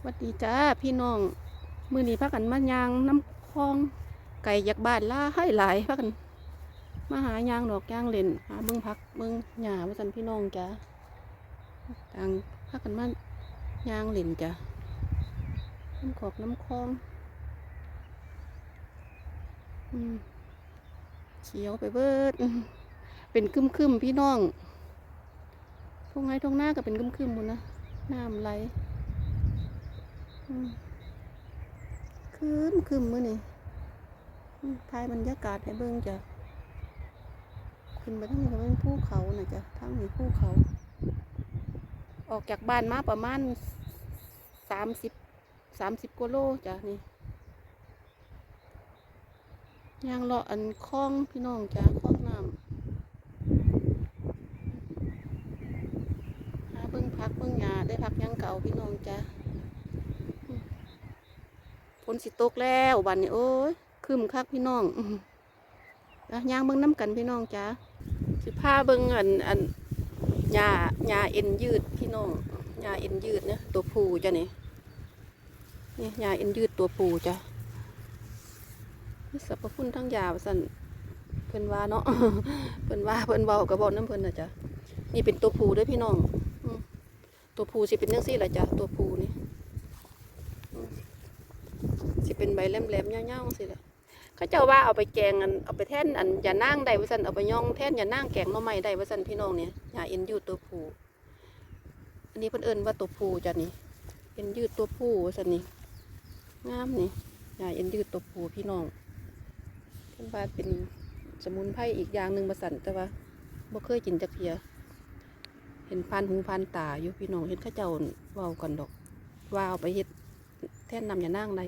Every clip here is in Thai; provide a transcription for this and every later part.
สวัสดีจ้าพี่น้อง มือนี้พักกันมายางน้ำคลอง ไก่จากบ้านล่าให้หลายพักกันมาหายางดอกยางเล่นหาเบิ้งพักเบิ้งหญ้าว่าสันพี่น้องจ้าต่างพักกันมายางเล่นจ้าน้ำขอกน้ำคลองอืมเขียวไปเบิดเป็นคึมคึมๆพี่น้องทงไงทงหน้าก็เป็นคึมคึมๆหมดนะน้ำไหล คืมคืมมื้อนี่อืมถ่ายบรรยากาศให้เบิ่งจ้ะขึ้นไปทางนี้ก็เป็นภูเขาน่ะจ้ะทางนี้ภูเขา ออกจากบ้านมาประมาณสามสิบสามสิบกิโลจ้ะนี่ยางเลาะอันคลองพี่น้องจ้ะคลองน้ำหาเบิ่งพักเบิ่งหญ้าได้พักยังเก่าพี่น้องจ้ะ นสิตกแล้วบัดนี้โอ้ยคืมคักพี่น้องอื้อหือแล้วย่างเบิ่งน้ำกันพี่น้องจ้าสิพาเบิ่งอันอันหญ้าหญ้าเอ็นยืดพี่น้องหญ้าเอ็นยืดเนี่ยตัวผู้จ้ะนี่นี่หญ้าเอ็นยืดตัวผู้จ้ะมีสรรพคุณทั้งยาสั่นเพิ่นว่าเนาะเพิ่นว่าเพิ่นเว้าก็บอกน้ำเพิ่นนะจ้ะนี่เป็นตัวผู้ด้วยพี่น้องตัวผู้สิเป็นจังซี่แหละจ้ะตัวผู้นี่ สิเป็นใบแหลมๆยาวๆสิละเขาเจ้าว่าเอาไปแกงอันเอาไปแท่นอันอย่านั่งได้ว่าสันเอาไปย่องแท่นอย่านั่งแกงน่อไม้ได้ว่าสันพี่น้องเนี่ยอย่าเอ็นยืดตัวผู้อันนี้เพิ่นเอิ้นว่าตัวผู้จ้ะนี่เอ็นยืดตัวผู้ว่าสันนี่งามนี่อย่าเอ็นยืดตัวผู้พี่น้องเพิ่นว่าเป็นสมุนไพรอีกอย่างหนึ่งมาสันแต่ว่าบ่เคยกินจักเพียเห็นพันหูพันตาอยู่พี่น้องเห็นข้าเจ้าเว้ากันดอกว่าเอาไปเฮ็ดแท่นนำอย่านั่งได้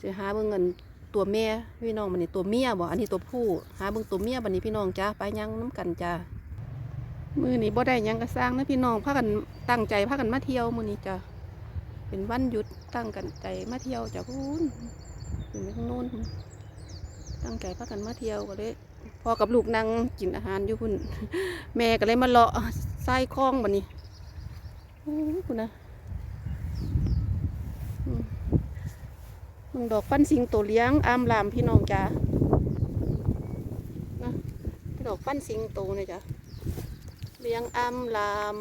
สิหาเบิ่งเงินตัวแม่พี่น้องมันนี่ตัวเมียบ่อันนี้ตัวผู้หาเบิ่งตัวเมียบัดนี้พี่น้องจ้าไปยังน้ำกันจ้ามือนี้บ่ได้ยังก็สร้างนะพี่น้องพากันตั้งใจพากันมาเที่ยวมือนี้จ้าเป็นวันหยุดตั้งกันใจมาเที่ยวจ้าพูนอยู่ข้างโน้นพู้นตั้งใจพากันมาเที่ยวก็เลยพอกับลูกนั่งกินอาหารอยู่พุ่นแม่ก็เลยมาเลาะไส้คล้องบัดนี้โอ้ยคุณนะึงดอกปั้นสิงโตเลี้ยงอามลามพี่น้องจ้านะดอกปั้นสิงโตเนี่ยจ้ะเลี้ยงอามลาม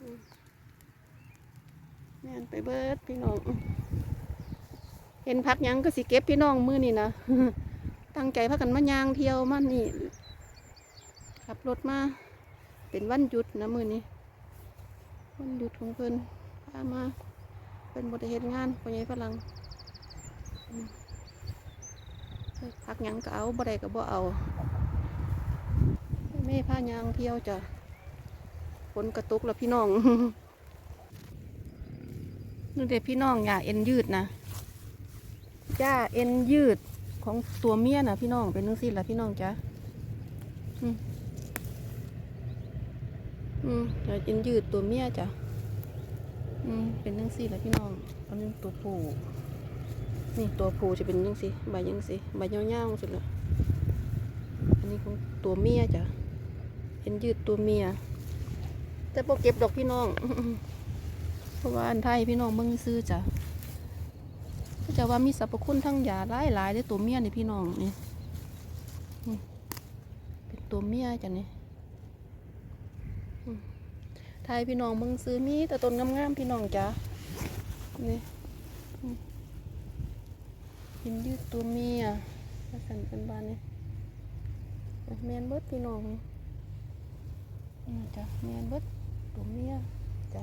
อืมแม่นไปเบิดพี่น้อง เห็นพักยังก็สิเก็บพี่น้องมือนี่นะตั้งใจพักกันมายางเที่ยวมานี่ขับรถมาเป็นวันหยุดนะมือนี้วันหยุดของเพิ่นพามา เป็นบริเหตุงานพ่อใหญ่ฝรั่งพักยังก็เอาบ่ได้ก็บ่เอาแม่พายางเที่ยวจ้ะฝนกระตุกแล้วพี่น้องนี่เด็กพี่น้องอย่าเอ็นยืดนะย่าเอ็นยืดของตัวเมียนะพี่น้องเป็นนึงสิละพี่น้องจ้ะอืมอืมอย่าเอ็นยืดตัวเมียจ้ะ อืมเป็นจังสี่แหละพี่น้องอันนี้ตัวผูนี่ตัวผูจะเป็นจังสี่ใบจังสี่ใบเยาๆสุดเลยอันนี้ของตัวเมียจ้ะเห็นยืดตัวเมีย แต่พอเก็บดอกพี่น้อง เพราะว่าอันไทยพี่น้องเบิ่งซื้อจ้ะเขาจะว่ามีสรรพคุณทั้งยาหลายหลายๆเลยตัวเมียนี่พี่น้องนี่เป็นตัวเมียจ้ะนี่ ทยพี่น้องเบิ่งซื้อมีแต่ต้นงามๆพี่น้องจ้ะนี่ห็นยืดตัวเมียมาสั่นเป็นบานนี่แมนเบิดพี่น้องนี่จ้ะแมนเบิดตัวเมียจ้ะ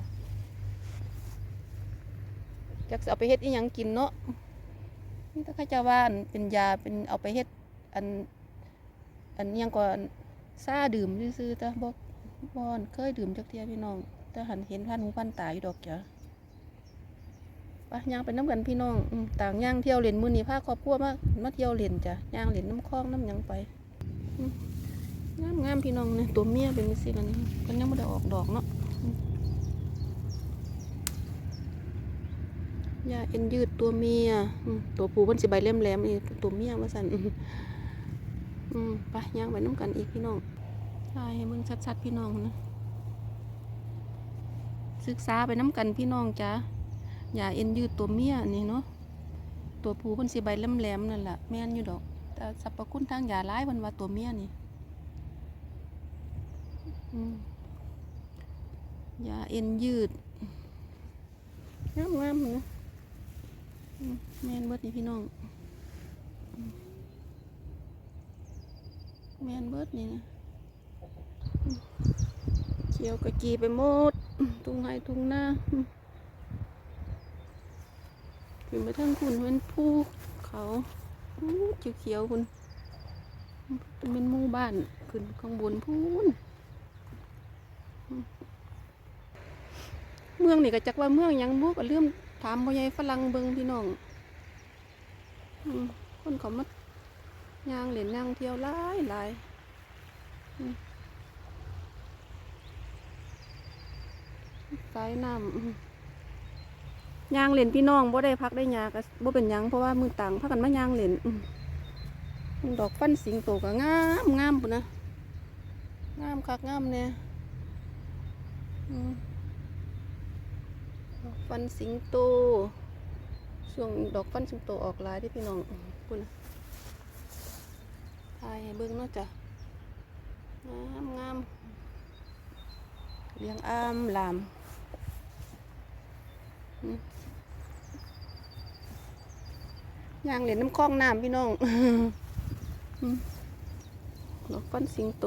จักเอาไปเฮ็ดอีหยังกินเนาะนี่ถ้าข้าเจะว่านเป็นยาเป็นเอาไปเฮ็ดอันอันยังก่อนซาดื่มซื่อๆจ้ะบอก บอนเคยดื่มจักเทียพี่น้องแต่หันเห็นพันหูพันตาอยู่ดอกจ้ะปะย่างไปน้ำกันพี่น้องต่างย่างเที่ยวเล่นมือนีผ้าครอบครัวมามาเที่ยวเล่นจ้ะย่างเล่นน้ำคลองน้ำยังไปงามงามพี่น้องเนี่ยตัวเมียเป็นสิละนี่มันยังไม่ได้ออกดอกเนาะยาเอ็นยืดตัวเมียตัวผู้มันสิใบแหลมๆนี่ตัวเมียว่าสันอืมอืมไปย่างไปน้ำกันอีกพี่น้อง ใช่ให้มึงชัดๆพี่น้องนะศึกษาไปน้ำกันพี่น้องจ้าอย่าเอ็นยืดตัวเมียนี่เนาะตัวผู้เพิ่นสิใบแหลมๆนั่นแหละแม่นอยู่ดอก แต่สรรพคุณทางยาร้ายเพิ่นว่าตัวเมียนี่อืมยาเอ็นยืดงามงามๆนะแม่นเบิดนี่พี่น้องแม่นเบิดนี่นะ เขียวกะกีไปหมด ทุ่งไห้ทุ่งนาขึ้นไปทั้งคุณเป็นภูเขาอู้เขียวเขียวคุณเป็นหมู่บ้านขึ้นข้างบนพูนเมืองนี่ก็จักว่าเมืองยังบุกเริ่มถามพ่อใหญ่ฝรั่งเบิงพี่น้องคนเขามาย่างเล่นย่างเที่ยวหลายหลาย สายน้ำยางเหรียญพี่น้องบ่ได้พักได้ยาก็บ่เป็นยังเพราะว่ามือต่างพักกันมายางเหรียญดอกฟันสิงโตก็งามงามปุ่นนะงามคักงามเนี่ยดอกฟันสิงโตช่วงดอกฟันสิงโตออกลายที่พี่น้องปุ่นนะถ่ายให้เบิ่งเนาะจ้ะงามงามเลี้ยงอ้ามลาม ย่างเหรียญน้ำคลองน้ำพี่น้องอืมดอกฟันสิงโต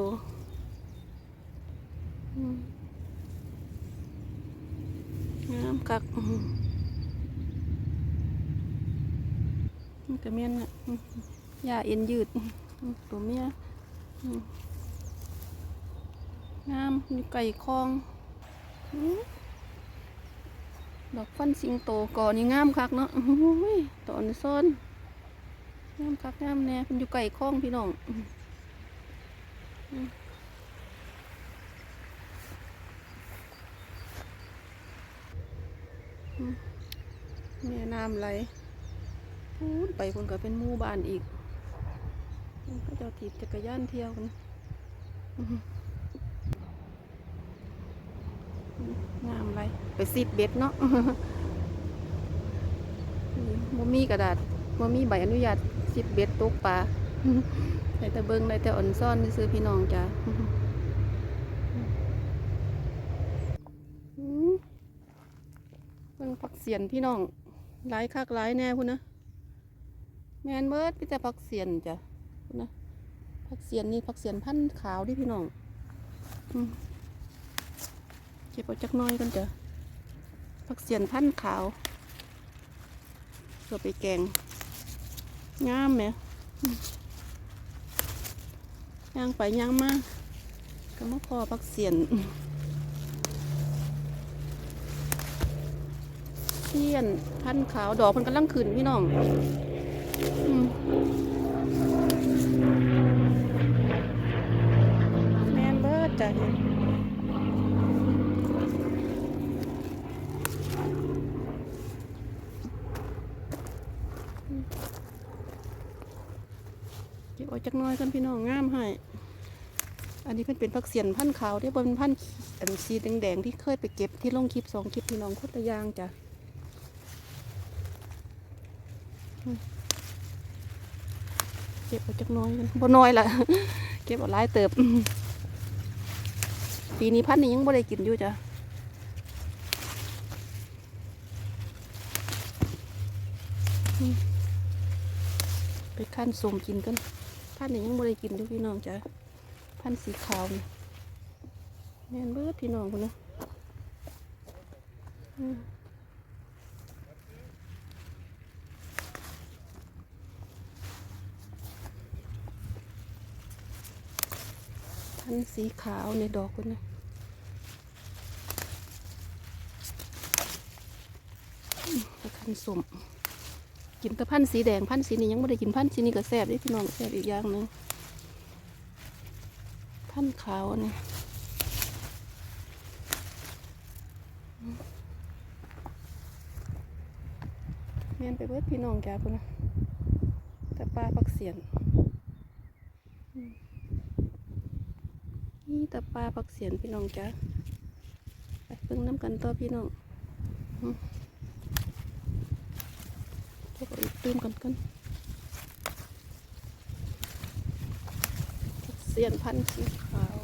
งามคักมันกระเมียนน่ะอืมหญ้าเอ็นยืด ตัวเมียงามอยู่ไก่คลองอ ดอกฟันสิงโตก่อนี่งามคักเนาะโอ้ยตอนซ้อนงามคักงามแน่เป็นอยู่ไก่คล้องพี่น้องอืมแม่น้ำไหลพูดไปคนก็เป็นหมู่บ้านอีกอืมเขาเจะถีบจักรยานเที่ยวกันอืม งามไรไปซีดเบ็ดเนาะมมีกระดาษมมีใบอนุญาตสิบเบ็ดตกปลาได้แต่เบิ้งได้แต่อ่อนซ่อนซื้อพี่น้องจ้ะเบิ่งผักเสียนพี่น้องหลายคักหลายแน่พุ่นนะแมนเบิร์ดพี่แต่ผักเสียนจ้ะพุ่นะผักเสียนนี่ผักเสียนพันธ์ขาวดิพี่น้องอื เก็บเอาจักน้อยกันเจ้ะผักเสียนพันขาวเพื่อไปแกงงามไหมย่างไปย่างมากก็มาพอผักเสียนเทียนพันขาวดอกมันกำลังขึ้นพี่น้องอแมนเบิร์ดจ้ะเนี่ยเก็บเอา จักน้อยกันพี่น้องงามให้อันนี้เพิ่นเป็นผักเสียนพันธุ์ขาวที่บนพันธุ์อันสีแดงๆที่เคยไปเก็บที่ลงคลิปสองคลิปพี่น้องโคตรยางจ้ะเก็บเอาจักน้อยกันบ่น้อยละเก็บเอาหลายเติบ ปีนี้พันธุ์นี้ยังบ่ได้กินอยู่จ้ะไปขั้นสมกินกัน พันธุ์นี้ยังบ่ได้กินอยู่พี่น้องจ้ะพันธุ์สีขาวนี่แม่นเบิดพี่น้องคนนะอืมพันธุ์สีขาวในดอกคนนะอืมไปคันสม กินแต่พันธ์สีแดงพันธ์สีนี้ยังไม่ได้กินพันธ์สีนี้ก็แซ่บด้พี่น้องแซ่บอีกอย่างหนึ่งพันธ์ขาวนี่เมียนไปเบิดพี่น้องจ้าพุ่นนะแต่ปลาปักเสียนนี่แต่ปลาปักเสียนพี่น้องจ้าไปบิ่งน้ำกันต่อพี่น้องอืมเก็บเอาอีก ตื้มกันกันเสียนพันธุ์สีขาว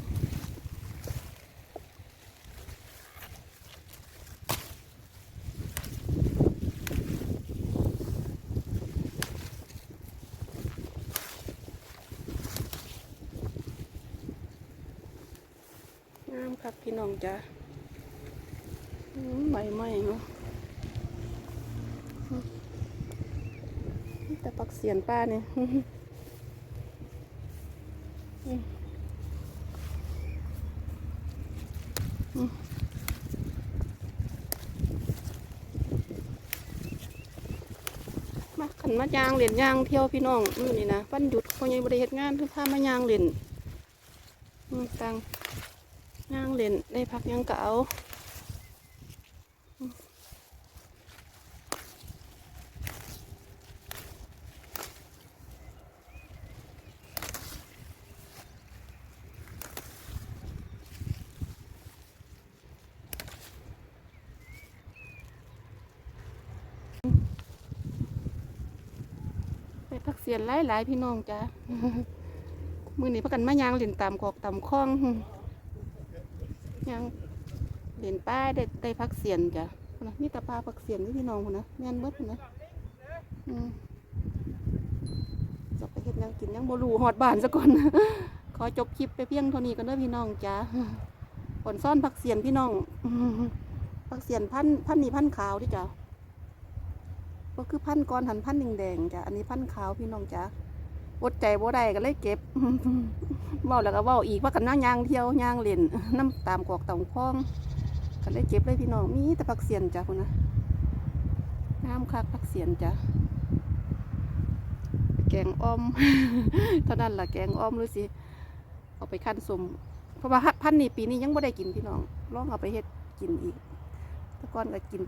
งามครับพี่น้องจ้ะอืมใบไม้เนาะอืมแต่ ปักเสียนป้าเนี่ยมาขันมายางเหรียญยางเที่ยวพี่น้องมือนี่นะวันหยุดคนยังบริเหตุงานเพื่อพามายางเหรียญอืมตังยางเล่นได้พักยังเก่า สียนหลายๆพี่น้องจ้ามือนี้พักกันมายางเล่นตามกอกตามคลองยังเห็นป้ายได้ได้พักเสียนจ้ะนะนี่ตาปลาพักเสียนนี่พี่น้องคนนะแม่นเบิดคนนะจะไปเฮ็ดหยังกินยังบ่รู้ฮอดบานซะก่อนขอจบคลิปไปเพียงเท่านี้กันเด้อพี่น้องจ้าผลซ่อนพักเสียนพี่น้องพักเสียนพันพันนี่พันขาวดิจ้ะ ก็คือพันธุ์ก้อนหันพันธุ์แดงๆจ้ะอันนี้พันธุ์ขาวพี่น้องจ้าอดใจบ่ได้ก็เลยเก็บเว้าแล้วก็เว้าอีกว่ากันนั่งยางเที่ยวยางเล่นน้ำตามกอกตามคลองกันได้เก็บเลยพี่น้องมีแต่ผักเสียนจ้ะคุณนะน้ำคักผักเสียนจ้ะแกงอ้อมเท่านั้นล่ะแกงอ้อมรือสิเอาไปคั้นสมเพราะว่าพันธุ์นี้ปีนี้ยังไม่ได้กินพี่น้องลองเอาไปเฮ็ดกินอีกตะก้อนก็กิน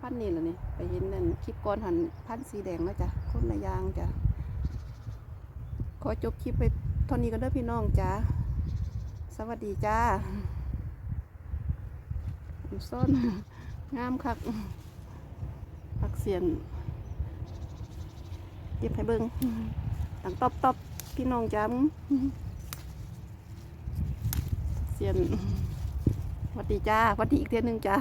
พันนี้แหละนี่ไปเห็นนั่นคลิปก้อนหันพันสีแดงแล้วจ้ะคนละยางจ้ะขอจบคลิปไปเท่านี้กันเด้อพี่น้องจ้าสวัสดีจ้าอันงามคักผักเสียนเก็บให้เบิ้งตังตอบตอบพี่น้องจ้าเสียนสวัสดีจ้าสวัสดีอีกเทียหนึงจ้า